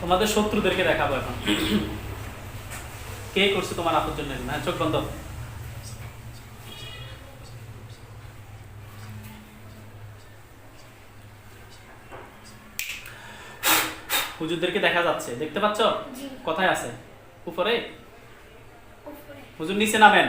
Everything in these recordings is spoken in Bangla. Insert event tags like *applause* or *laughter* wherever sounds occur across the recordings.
তোমাদের শত্রুদেরকে দেখাবো এখন। কে করছে তোমার আপুর জন্য হ্যাঁ চোখ বন্ধ। হুজুরদেরকে দেখা যাচ্ছে। দেখতে পাচ্ছ? কোথায় আছে। উপরে। হুজুর নিচে নামেন।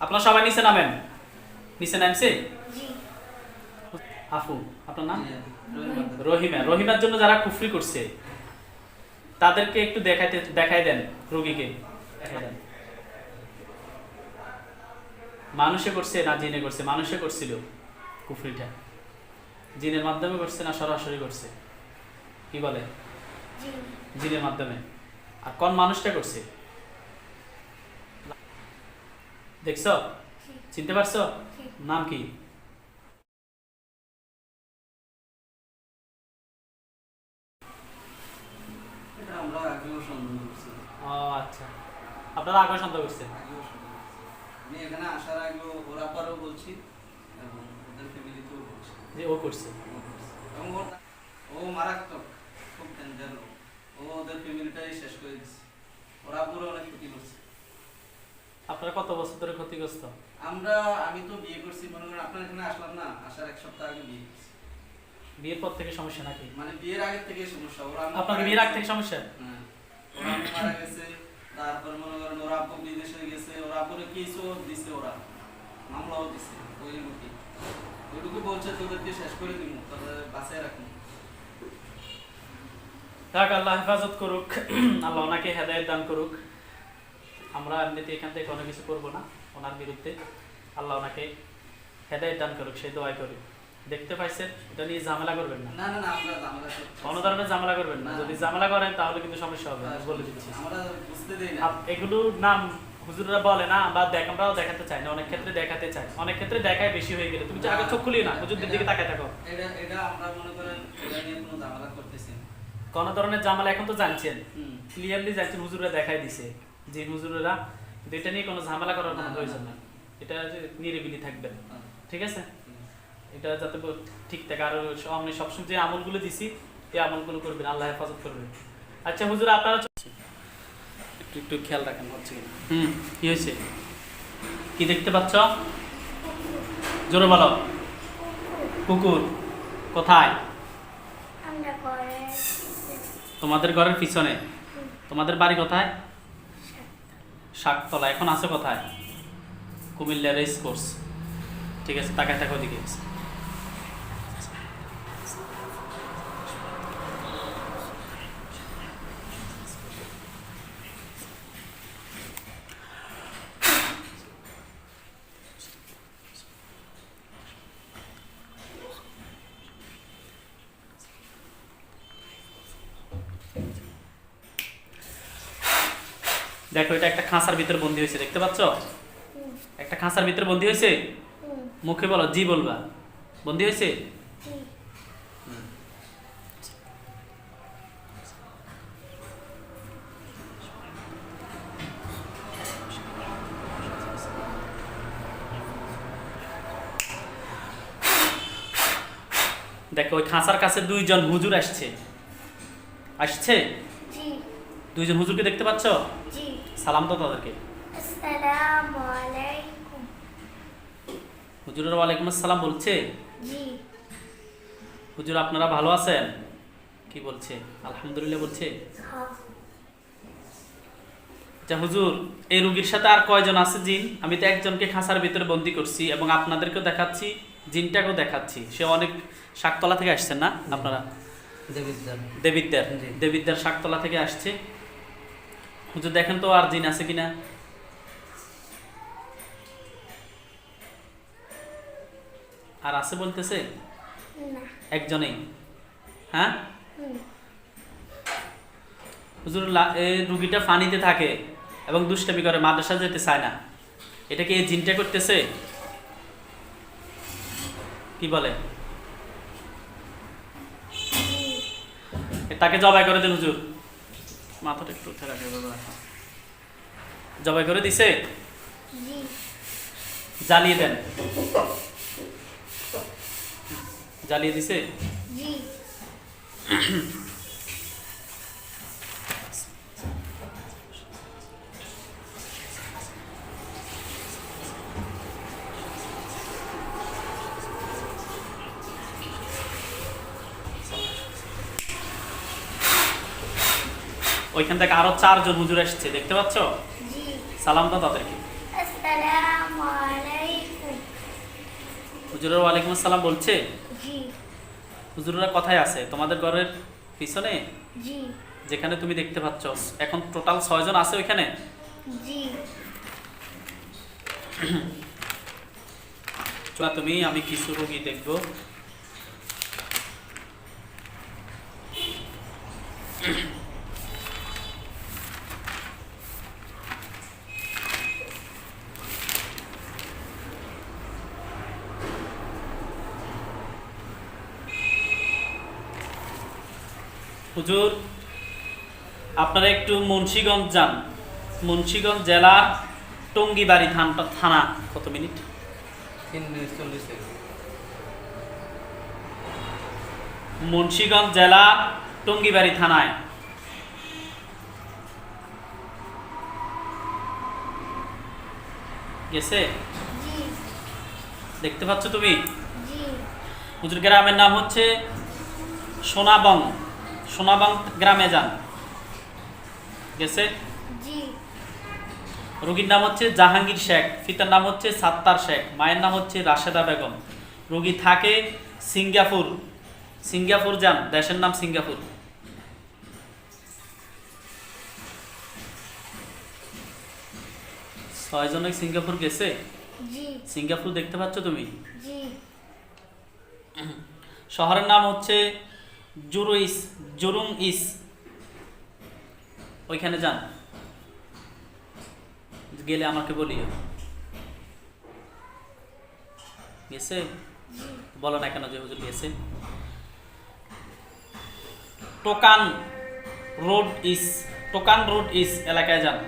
আপনারা সবাই নিচে নামেন। নিচে নামছে? আফু আপনার নাম? রহিমা। রহিমার জন্য যারা কুফরি করছে তাদেরকে একটু দেখাইতে দেখাই দেন রোগীকে। মানুষে করছে না জিনে করছে? মানুষে করছিল কুফরিটা। জিনের মাধ্যমে করছে না সরাসরি করছে? কি বলে? জি। জিনের মাধ্যমে। আর কোন মানুষটা করছে? দেখছ? চিনতে পারছ? নাম কি এটা আমরা আগেও সন্ধান করছি ও আচ্ছা। আপনারা আগে সন্দেহ করছেন? আমি এখানে আসার আগেও ওরা পরেও বলছি এবং ওদের ফ্যামিলিতেও বলছি। যে ও করছে। ও এবং ওর ও মারাত্মক খুব ডেঞ্জার ও। ওদের ফ্যামিলিটাই শেষ করে দিচ্ছে ওরা পুরো অনেক ক্ষতি করছে। আপনারা কত বছর ধরে ক্ষতিগ্রস্ত? আমরা আমি তো বিয়ে করছি মনে করেন আপনার এখানে আসলাম না আসার এক সপ্তাহ আগে বিয়ে করছি। বিয়ের পর থেকে সমস্যা নাকি? মানে বিয়ের আগে থেকে সমস্যা ওরা আপনাকে বিয়ের আগ। থেকে সমস্যা? হ্যাঁ। রাখুন আল্লাহ হেফাজত করুক, আল্লাহ ওনাকে হেদায়ত দান করুক। আমরা এমনিতে এখান থেকে কোনো কিছু করব না, ওনার বিরুদ্ধে। আল্লাহ ওনাকে হেদায়ত দান করুক সেই দোয়াই করুক দেখতে পাইছেন এটা নিয়ে ঝামেলা করবেন না। না না না আমরা ঝামেলা কোনো ধরনের ঝামেলা করবেন না। যদি ঝামেলা করেন তাহলে কিন্তু সমস্যা হবে আমি বলে দিচ্ছি। আমরা বুঝতে দেই না। এগুলো নাম হুজুররা বলে না বা দেখ আমরাও দেখাতে চাই না অনেক ক্ষেত্রে দেখাতে চাই। অনেক ক্ষেত্রে দেখায় বেশি হয়ে গেলে। তুমি আগে চোখ খুলিও না হুজুরদের দিকে তাকায় থাকো। এটা এটা আমরা মনে করেন এটা নিয়ে কোনো ঝামেলা করতেছি না। কোন ধরনের ঝামেলা এখন তো জানছেন। ক্লিয়ারলি জানছেন হুজুররা দেখাই দিছে যে হুজুরেরা কিন্তু এটা নিয়ে কোনো ঝামেলা করার কোনো প্রয়োজন না। এটা যে নিরিবিলি থাকবেন হ্যাঁ, ঠিক আছে। এটা যাতে ঠিক থাকে। আর আমি সবসময় যে আমলগুলো দিছি এই আমলগুলো করবেন। আল্লাহ হেফাজত করবেন। আচ্ছা হুজুর আপনারা একটু একটু খেয়াল রাখেন হচ্ছে হুম কি হয়েছে? কি দেখতে পাচ্ছ? জোরে বলো। কুকুর কোথায়? তোমাদের ঘরের পিছনে। তোমাদের বাড়ি কোথায়? শাকতলা এখন আছে কোথায়? কুমিল্লা রেস কোর্স ঠিক আছে তাকায় থাকো দিকে দেখো, এটা একটা খাঁচার ভিতরে বন্দি হয়েছে, দেখতে পাচ্ছ? একটা খাঁচার ভিতরে বন্দি হয়েছে? মুখে বলো, জি বলবা। বন্দি হয়েছে? দেখো, ওই খাঁচার কাছে দুইজন হুজুর আসছে। আসছে? দুইজন হুজুরকে দেখতে পাচ্ছ? সালাম তো তাদেরকে। হুজুরের ওয়ালাইকুম আসসালাম বলছে? হুজুর আপনারা ভালো আছেন? কি বলছে? আলহামদুলিল্লাহ বলছে। হ্যাঁ। আচ্ছা হুজুর এই রুগীর সাথে আর কয়জন আছে জিন? আমি তো একজনকে খাঁচার ভিতরে বন্দি করছি এবং আপনাদেরকেও দেখাচ্ছি জিনটাকেও দেখাচ্ছি। সে অনেক শাকতলা থেকে আসছেন না আপনারা? দেবিদ্যার দেবিদ্যার শাকতলা থেকে আসছে। হুজুর দেখেন তো আর জিন আছে কিনা? আর আছে বলতেছে? না। একজনেই। হ্যাঁ? হুজুর এই রুগীটা ফানিতে থাকে এবং দুষ্টামি করে মাদ্রাসা যেতে চায় না। এটা কি এই জিনটা করতেছে? কি বলে? তাকে জবাই করে দেন হুজুর। মাথাটা একটু উঠে রাখে বাবা। জবাই করে দিছে? জ্বালিয়ে দেন। জ্বালিয়ে দিছে? *coughs* ওইখান থেকে আরও চারজন হুজুর এসছে দেখতে পাচ্ছ? সালাম দাও তাদেরকে। হুজুরের ওয়ালাইকুম আসসালাম বলছে? জি। হুজুররা কোথায় আছে? তোমাদের ঘরের পিছনে? যেখানে তুমি দেখতে পাচ্ছ। এখন টোটাল ছয়জন আছে ওইখানে? তুমি আমি কিছু রোগী দেখব হুজুর আপনারা একটু মুন্সিগঞ্জ যান। মুন্সিগঞ্জ জেলার টঙ্গিবাড়ি থান থানা। কত মিনিট? মুন্সিগঞ্জ জেলা টঙ্গিবাড়ি থানায়। গেছে? দেখতে পাচ্ছ তুমি? জি। হুজুর গ্রামের নাম হচ্ছে সোনাবং। সোনাবং গ্রামে যান। গেছে? রোগীর নাম হচ্ছে জাহাঙ্গীর শেখ পিতার নাম হচ্ছে সাত্তার শেখ মায়ের নাম হচ্ছে রাশেদা বেগম। রোগী থাকে সিঙ্গাপুর। সিঙ্গাপুর যান দেশের নাম সিঙ্গাপুর। ছয়জনে সিঙ্গাপুর গেছে? সিঙ্গাপুর দেখতে পাচ্ছ তুমি? শহরের নাম হচ্ছে জুরুইস জুরুং ইস। ওইখানে যান। গেলে আমাকে বলিও। গেছে? বলো না কেন যে হুজুর গেছে। টোকান রোড ইস টোকান রোড ইস এলাকায় যান।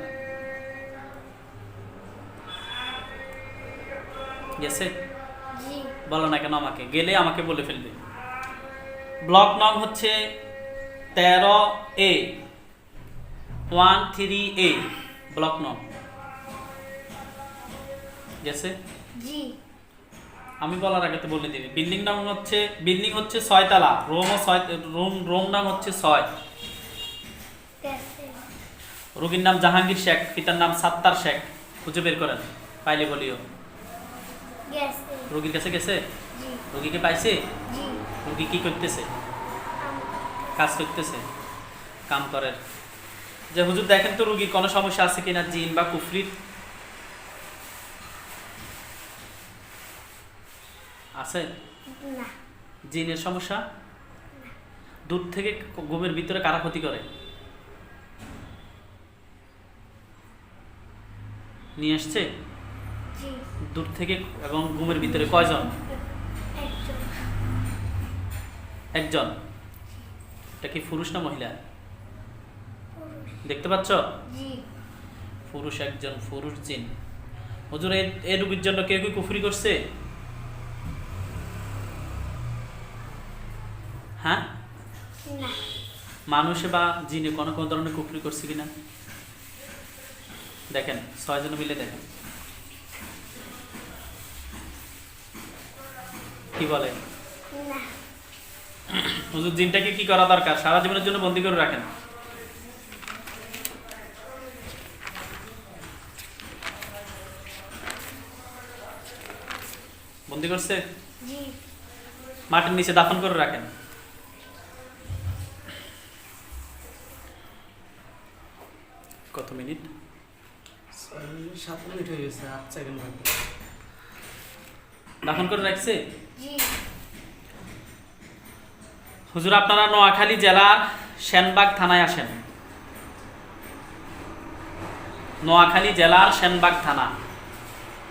গেছে? বলো না কেন আমাকে। গেলে আমাকে বলে ফেলবে। ব্লক নং হচ্ছে তেরো A. One three A block নং গেছে জি। আমি বলার আগে তো বলে দিবি। বিল্ডিং নাম হচ্ছে বিল্ডিং হচ্ছে ছয়তলা। রুমও ছয় রুম রুম নাম হচ্ছে ছয়। রোগীর নাম জাহাঙ্গীর শেখ পিতার নাম সাত্তার শেখ। খুঁজে বের করেন পাইলে বলিও। রোগীর কাছে গেছে? রোগীকে পাইছে? রোগী কি করতেছে। কাজ করতেছে? কাম করে। যে হুজুর দেখেন তো রুগীর কোনো সমস্যা আছে কিনা জিন বা কুফরির? আছে? জিনের সমস্যা? দূর থেকে ঘুমের ভিতরে কারা ক্ষতি করে? নিয়ে আসছে? দূর থেকে এবং ঘুমের ভিতরে কয়জন? একজন? এটা কি পুরুষ না মহিলা? দেখতে পাচ্ছ? পুরুষ একজন পুরুষ জিন। হুজুর এই রোগীর জন্য কেউ কি কুফরি করছে? হ্যাঁ? মানুষে বা জিনে কোনো কোনো ধরনের কুফরি করছে কিনা? দেখেন ছয় ছয়জন মিলে দেখেন। কি বলে? হুজুর জিনটাকে কি করা দরকার? সারা জীবনের জন্য বন্দি করে রাখেন। বন্দি করছে? মাটির নিচে দাফন করে রাখেন। কত মিনিট? সাত মিনিট হয়ে গেছে আট সেকেন্ড বাকি দাফন করে রাখছে? হুজুর আপনারা নোয়াখালী জেলার সেনবাগ থানায় আসেন। নোয়াখালী জেলার সেনবাগ থানা।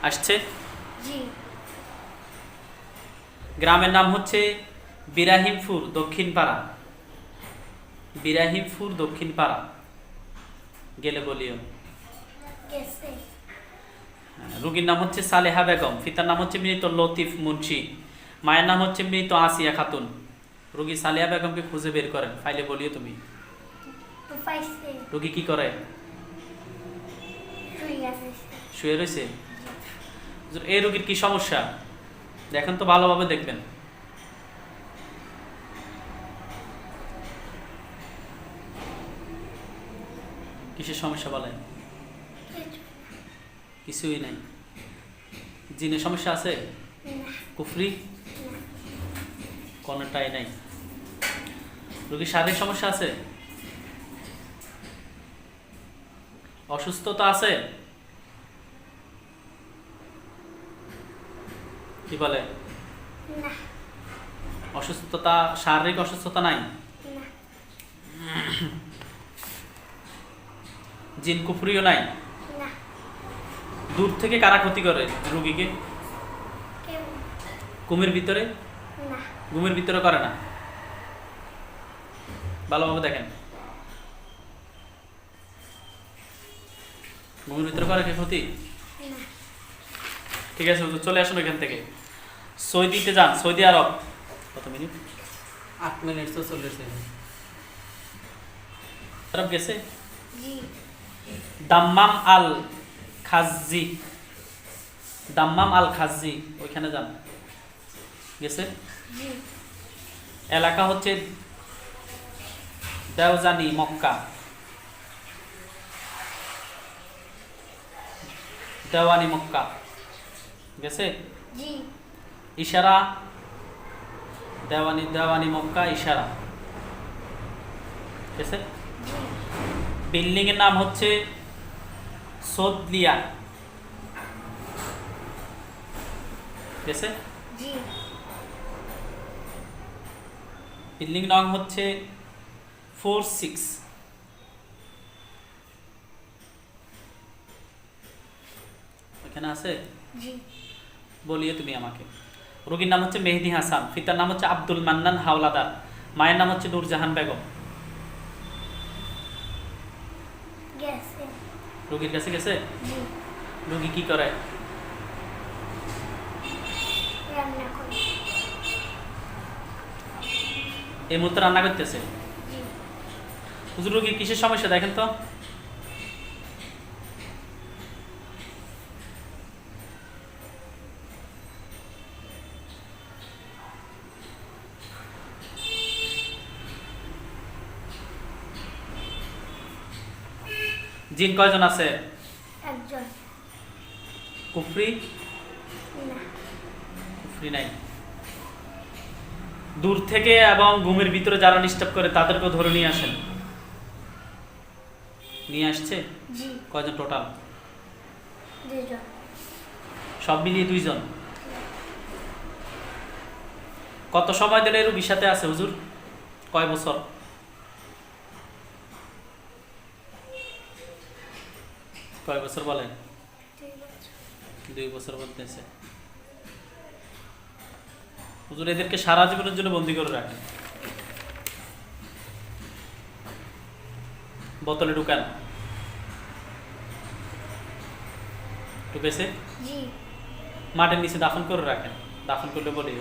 আসছে? জি। গ্রামের নাম হচ্ছে বিরাহিমপুর দক্ষিণ পাড়া বিরাহিমপুর দক্ষিণ পাড়া গেলে বলিও। রুগীর নাম হচ্ছে সালেহা বেগম পিতার নাম হচ্ছে মৃত লতিফ মুন্সি মায়ের নাম হচ্ছে মৃত আসিয়া খাতুন। রুগী সালেহা বেগমকে খুঁজে বের করেন ফাইলে বলিও তুমি। রুগী কি করে? শুয়ে রয়েছে? এই রুগীর কি সমস্যা? দেখেন তো ভালোভাবে দেখবেন। কিসের সমস্যা বলেন? কিছুই নাই। জিনের সমস্যা আছে? কুফরি? কোনোটাই নাই। রোগীর শারীরিক সমস্যা আছে? অসুস্থতা আছে? কি বলে? অসুস্থতা শারীরিক অসুস্থতা নাই? জিন কুফরিও নাই? দূর থেকে কারা ক্ষতি করে রুগীকে? কেউ ঘুমের ভিতরে? ঘুমের ভিতরে করে না? ভালোভাবে দেখেন। ঘুমের ভিতরে করে কে ক্ষতি? ঠিক আছে চলে আসুন এখান থেকে। সৌদিতে যান সৌদি আরব। কত মিনিট? আট মিনিট তো চলেছে। আরব গেছে? দাম্মাম আল খাজি দাম্মাম আল খাজি ওইখানে যান। গেছে? এলাকা হচ্ছে দেওজানি মক্কা। দেওয়ানি মক্কা। গেছে? জি। ইশারা দেওয়ানি দেওয়ানি মক্কা ইশারা। গেছে জি বিল্ডিং এর নাম হচ্ছে সোদলিয়া। গেছে জি। বিল্ডিং নাম হচ্ছে ফোর সিক্স। এখানে আছে? বলিয়ে তুমি আমাকে। রোগীর নাম হচ্ছে মেহেদি হাসান পিতার নাম হচ্ছে আব্দুল মান্নান হাওলাদার মায়ের নাম হচ্ছে নূরজাহান বেগম। রোগীর কাছে গেছে? রোগী কি করে? এই মুহূর্তে রান্না করতেছে? হুজুর রোগীর কিসের সমস্যা দেখেন তো? জিন কয়জন আছে? একজন। কুফরি? কুফরি নাই। দূর থেকে এবং ঘুমের ভিতরে যারা নিষ্টাপ করে তাদেরকেও ধরে নিয়ে আসেন। নিয়ে আসছে? কয়জন টোটাল সব মিলিয়ে দুইজন? কত সময় ধরে রুগীর সাথে আছে হুজুর? কয় বছর? কয় বছর বলেন? দুই বছর। বলতেছে। হুজুর এদেরকে সারা জীবনের জন্য বন্দি করে রাখেন। বোতলে ঢুকান। ঢুকেছে? জি। মাটির নিচে দাফন করে রাখেন। দাফন করলে বলি।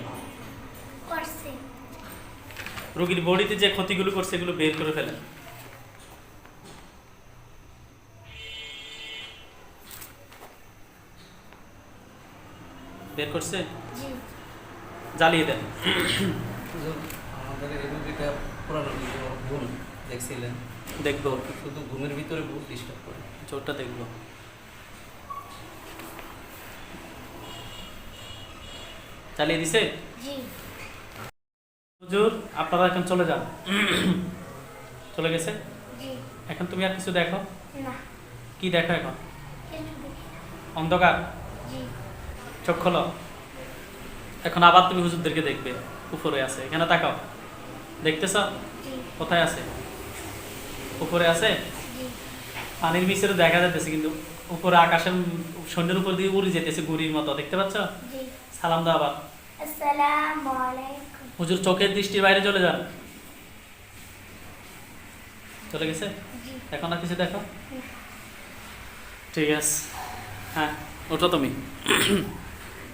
রোগীর বডিতে যে ক্ষতিগুলো করছে এগুলো বের করে ফেলেন। বের করছে? জ্বালিয়ে দেন। আমাদের এই রুগীটা পুরানো ঘুম দেখছিলেন। দেখব। শুধু ঘুমের ভিতরে বহুত ডিস্টার্ব করে। চোরটা দেখব। চালিয়ে দিছে? হুজুর আপনারা এখন চলে যান। চলে গেছে? এখন তুমি আর কিছু দেখো? না। কি দেখো এখন? অন্ধকার? জি। চোখ খোলো। এখন আবার তুমি হুজুরদেরকে দেখবে উপরে আছে। এখানে তাকাও। দেখতেছ? কোথায় আছে? উপরে আছে? পানির মিশরে দেখা যাচ্ছে কিন্তু উপরে আকাশের সৈন্যের উপর দিয়ে উড়ে যেতেছে গুড়ির মতো। দেখতে পাচ্ছ? সালাম দাও আবার। হুজুর চোখের দৃষ্টির বাইরে চলে যান। চলে গেছে? এখন আর কিছু দেখো? ঠিক আছে। হ্যাঁ ওটা তুমি।